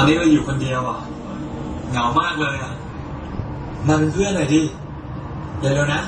อนนี้เราอยู่คนเดียวอะเหงามากเลยอะมาเป็นเพื่อนหน่อยดิเร็วๆนะ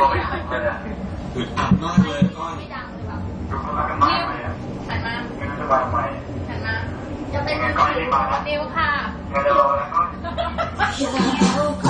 ก้อนอึดอัดมากเลยก้อนทุกนรักกันมากเลยหันมาไม่รู้จะวาไหมหันมาจะเป็นนิวค่ะเราจะรอแล้วก็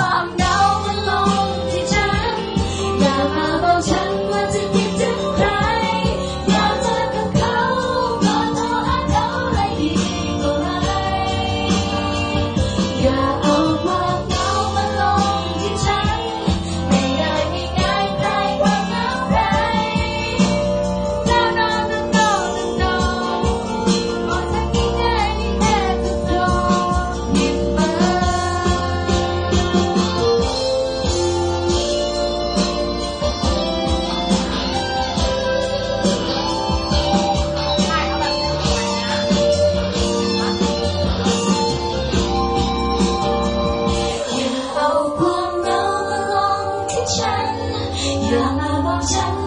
要么梦想。